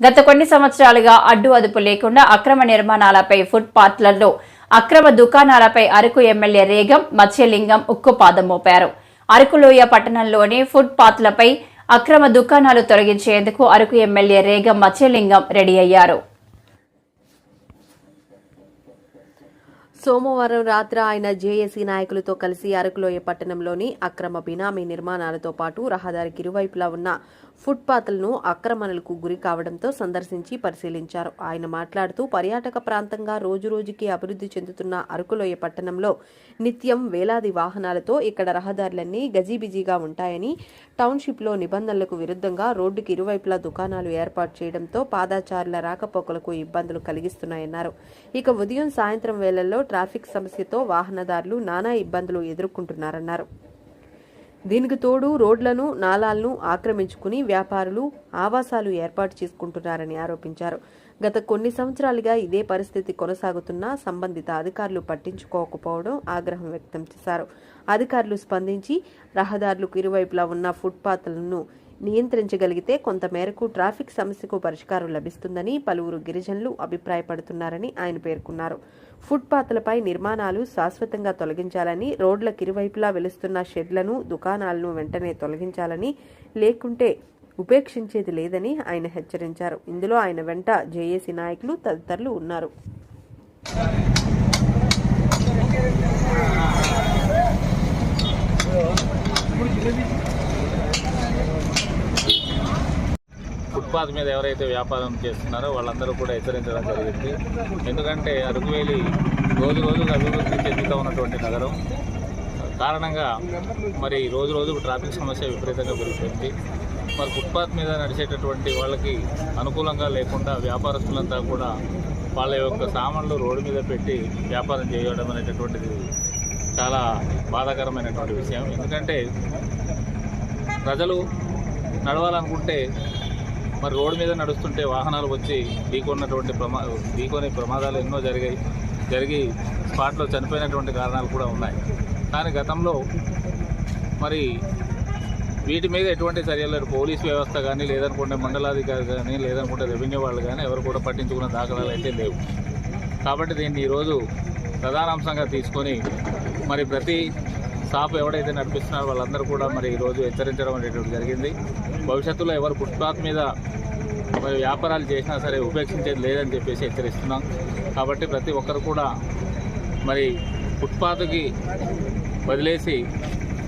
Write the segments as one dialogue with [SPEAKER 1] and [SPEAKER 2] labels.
[SPEAKER 1] గత కొన్ని సంవత్సరాలుగా అడ్డు అదుపు లేకుండా అక్రమ నిర్మాణాలపై ఫుట్పాత్లలో అక్రమ దుకాణాలపై అరకు ఎమ్మెల్యే రేగం మత్స్యలింగం ఉక్కుపాదం మోపారు. అరకులోయ పట్టణంలోని ఫుట్పాత్లపై అక్రమ దుకాణాలు తొలగించేందుకు అరకు ఎమ్మెల్యే రేగం మత్స్యలింగం రెడీ అయ్యారు.
[SPEAKER 2] సోమవారం రాత్రి ఆయన జేఏసీ నాయకులతో కలిసి అరకులోయ పట్టణంలోని అక్రమ బినామీ నిర్మాణాలతో పాటు రహదారికి ఇరువైపులా ఉన్న ఫుట్పాత్లను ఆక్రమణలకు గురి కావడంతో సందర్శించి పరిశీలించారు. ఆయన మాట్లాడుతూ పర్యాటక ప్రాంతంగా రోజురోజుకి అభివృద్ధి చెందుతున్న అరకులోయ పట్టణంలో నిత్యం వేలాది వాహనాలతో ఇక్కడ రహదారులన్నీ గజిబిజిగా ఉంటాయని టౌన్షిప్లో నిబంధనలకు విరుద్ధంగా రోడ్డుకి ఇరువైపులా దుకాణాలు ఏర్పాటు చేయడంతో పాదాచారుల రాకపోకలకు ఇబ్బందులు కలిగిస్తున్నాయన్నారు. ఇక ఉదయం సాయంత్రం వేళల్లో ట్రాఫిక్ సమస్యతో వాహనదారులు నానా ఇబ్బందులు ఎదుర్కొంటున్నారన్నారు. దీనికి తోడు రోడ్లను నాలాలను ఆక్రమించుకుని వ్యాపారులు ఆవాసాలు ఏర్పాటు చేసుకుంటున్నారని ఆరోపించారు. గత కొన్ని సంవత్సరాలుగా ఇదే పరిస్థితి కొనసాగుతున్నా సంబంధిత అధికారులు పట్టించుకోకపోవడం ఆగ్రహం వ్యక్తం చేశారు. అధికారులు స్పందించి రహదారులకు ఇరువైపులా ఉన్న ఫుట్పాత్లను నియంత్రించగలిగితే కొంతమేరకు ట్రాఫిక్ సమస్యకు పరిష్కారం లభిస్తుందని పలువురు గిరిజనులు అభిప్రాయపడుతున్నారని ఆయన పేర్కొన్నారు. ఫుట్పాత్లపై నిర్మాణాలు శాశ్వతంగా తొలగించాలని రోడ్ల కిరువైపులా వెలుస్తున్న షెడ్లను దుకాణాలను వెంటనే తొలగించాలని లేకుంటే ఉపేక్షించేది లేదని ఆయన హెచ్చరించారు. ఇందులో ఆయన వెంట జేఏసీ నాయకులు తదితరులు ఉన్నారు.
[SPEAKER 3] ఫుట్పాత్ మీద ఎవరైతే వ్యాపారం చేస్తున్నారో వాళ్ళందరూ కూడా హెచ్చరించడం జరిగింది. ఎందుకంటే అరకువేలి రోజు రోజుకు అభివృద్ధి చెందుతూ ఉన్నటువంటి నగరం. కారణంగా మరి రోజు రోజుకు ట్రాఫిక్ సమస్య విపరీతంగా పెరుగుతుంది. మరి ఫుట్పాత్ మీద నడిచేటటువంటి వాళ్ళకి అనుకూలంగా లేకుండా వ్యాపారస్తులంతా కూడా వాళ్ళ యొక్క సామాన్లు రోడ్డు మీద పెట్టి వ్యాపారం చేయడం అనేటటువంటిది చాలా బాధాకరమైనటువంటి విషయం. ఎందుకంటే ప్రజలు నడవాలనుకుంటే మరి రోడ్డు మీద నడుస్తుంటే వాహనాలు వచ్చి ఢీకొన్నటువంటి ప్రమా ఢీకొని ప్రమాదాలు ఎన్నో జరిగాయి. జరిగి స్పాట్లో చనిపోయినటువంటి కారణాలు కూడా ఉన్నాయి. కానీ గతంలో మరి వీటి మీద ఎటువంటి చర్యలు పోలీస్ వ్యవస్థ కానీ లేదనుకుంటే మండలాధికారి కానీ లేదనుకుంటే రెవెన్యూ వాళ్ళు కానీ ఎవరు కూడా పట్టించుకున్న దాఖలాలు అయితే లేవు. కాబట్టి దీన్ని ఈరోజు ప్రధానాంశంగా తీసుకొని మరి ప్రతి షాప్ ఎవడైతే నడిపిస్తున్నారో వాళ్ళందరూ కూడా మరి ఈరోజు హెచ్చరించడం అనేటువంటి జరిగింది. భవిష్యత్తులో ఎవరు ఫుట్పాత్ మీద మరి వ్యాపారాలు చేసినా సరే ఉపేక్షించేది లేదని చెప్పేసి హెచ్చరిస్తున్నాం. కాబట్టి ప్రతి ఒక్కరు కూడా మరి ఫుట్పాత్కి వదిలేసి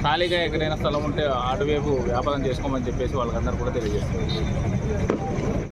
[SPEAKER 3] ఖాళీగా ఎక్కడైనా స్థలం ఉంటే అటువైపు వ్యాపారం చేసుకోమని చెప్పేసి వాళ్ళకందరూ కూడా తెలియజేస్తున్నారు.